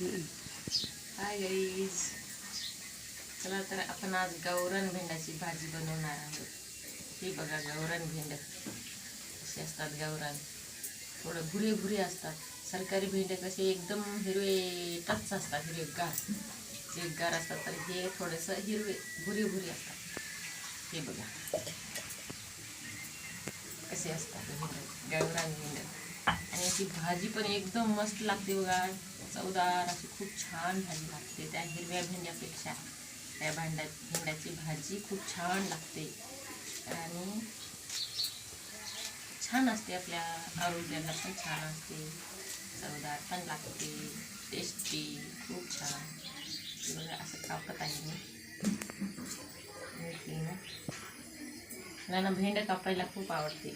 Hi guys चला तर आपण आज गावरान भेंडाची भाजी बनवणार आहोत. ही बघा गावरान भेंड. असे असतात गावरान थोडं भुरे भुरे असतात. सरकारी भेंडे कसे एकदम हिरवे टच असतात हिरवेगार हिरवेगार असतात तर हे थोडंसं हिरवे भुरे भुरे असतात. हे बघा. कसे असतात भेंड गावरान भेंड. आणि याची भाजी पण एकदम मस्त लागते बघा. चवदार अशी खूप छान भाजी लागते. त्या हिरव्या भेंड्यापेक्षा त्या भांड्या भेंड्याची भाजी खूप छान लागते. आणि छान असते आपल्या आरोग्याला पण छान असते. चवदार पण लागते. टेस्टी खूप छान. बघा असं कापत आहे मी. ना भेंड कापायला खूप आवडते.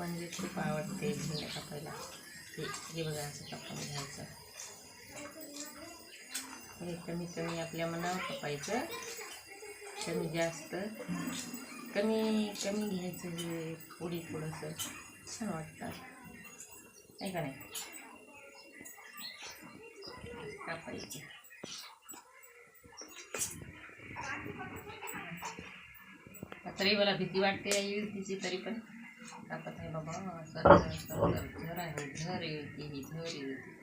म्हणजे खूप आवडते भेंड्या कापायला. हे हे बघा असं कापून घ्यायचं. हे कमी कमी आपल्या मनावर कापायचं. कमी जास्त. कमी कमी घ्यायचं हे पुढे थोडंसं. छान वाटतात आहे का नाही? कापायचं. तरी मला भीती वाटते आई तिची तरी पण. कापत आहे बाबा सर झर आहे झर येते ही झर येते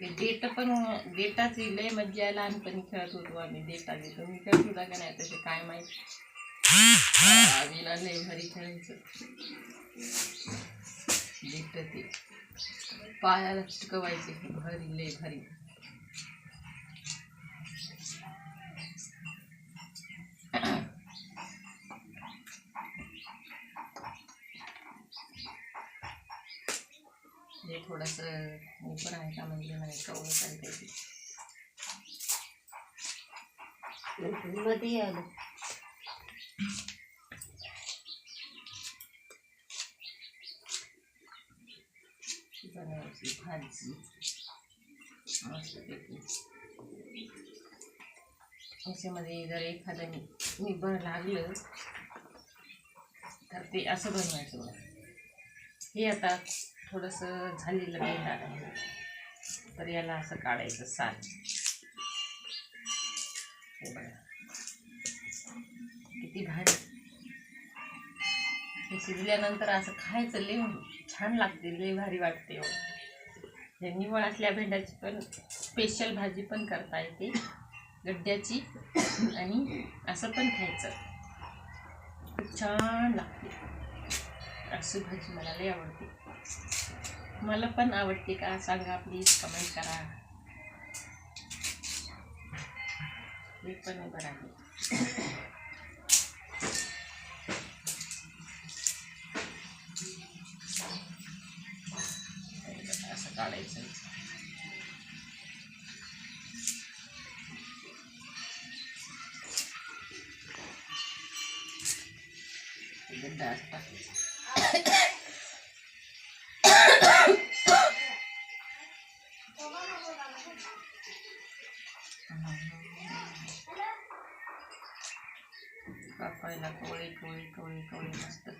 ते डेट पण डेटाची लय मज्जा आहे लहानपणी खेळत होतो आम्ही डेटाची मी खेळत होता का नाही तसे काय माहीत आम्हीला लय भारी खेळायचं डेट ते पायाला चिटकवायचे भारी लय भारी. हे थोडंसं मी पण आहे का म्हणजे नाही कवळ येते मध्ये आलं. बनायची भाजी. याच्यामध्ये जर एखादं मी निभर लागलं तर ते असं बनवायचं हे आता थोडंसं झालेलं भेंडा आहे तर याला असं काढायचं साल. हे बघा. किती भारी. हे शिजल्यानंतर असं खायचं लय छान लागते लय भारी वाटते हे निवळ असल्या भेंड्याची पण स्पेशल भाजी पण करता येते. गड्ड्याची आणि असं पण खायचं. खूप छान लागते. अशी भाजी मला लय आवडते. मला पण आवडते का सांगा प्लीज कमेंट करा. हे पण उभं राहते. असं काढायचं. गड्डा असं टाकायचं कापायला कवळी कवळी कवळी कवळी मस्त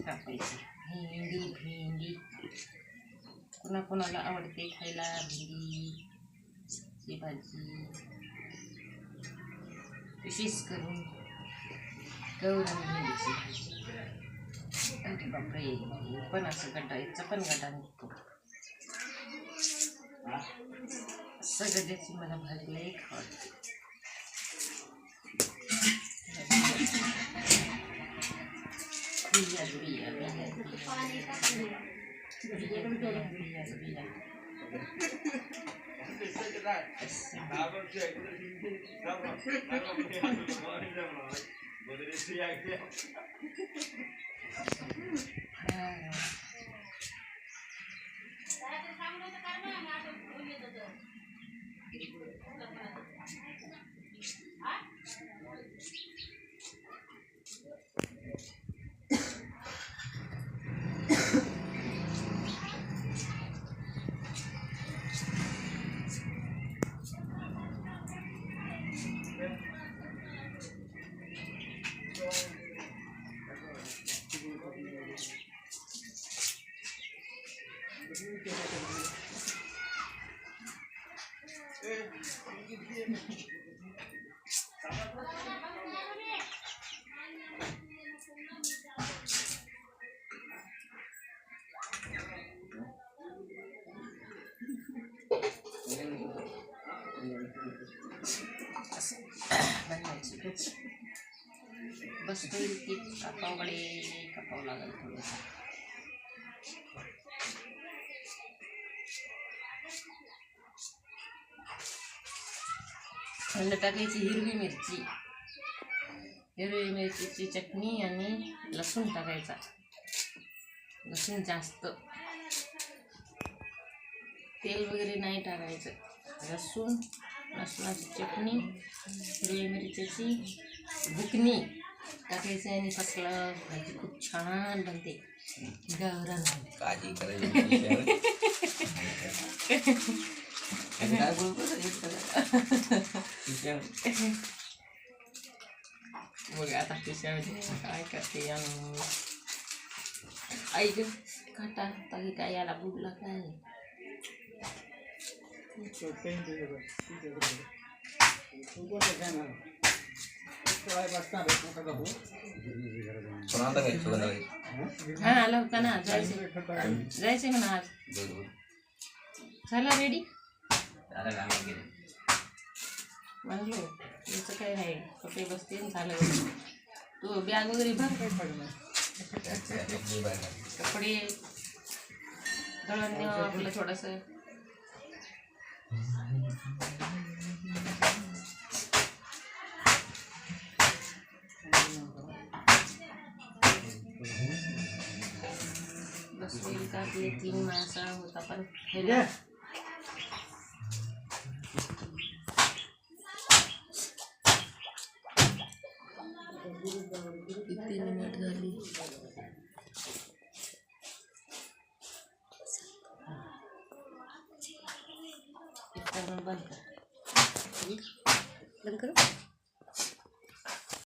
कापायची भेंडी भेंडी. कोणा कोणाला आवडते खायला? भेंडीची भाजी. विशेष करून गौरव भेंडीची भाजी अरे बापरे पण असं गड्डा याचा पण गड्डा निघतो सगळ्याची मला भाजी लई आवडते Tava, tava, tava, बसतोय ती कापावकडे कापावं लागेल थोडंसं थंड टाकायची हिरवी मिरची. हिरवी मिरचीची चटणी आणि लसूण टाकायचा. लसूण जास्त. तेल वगैरे नाही टाकायचं. लसूण लसणाची चटणी हिरवी मिरचीची बुकणी टाकायचं आणि फसलं. भाजी खूप छान बनते. गावरान काळजी करायची बघ आता खिशामध्ये काय करते अनु आई ग काटा तागी काय याला बुडला काय नाही. हा आला होता ना जायचं जायचं म्हणा आज बरोबर झाला रेडी आता. म्हणलो याचं काय आहे कपडे बसते झालं तू बॅग वगैरे भर त्याचं आपली कपडे दळण आपलं थोडंसं. बसलेली का? तीन माणसं होता पण खायला किती मिनिट झाली इतका बंद कर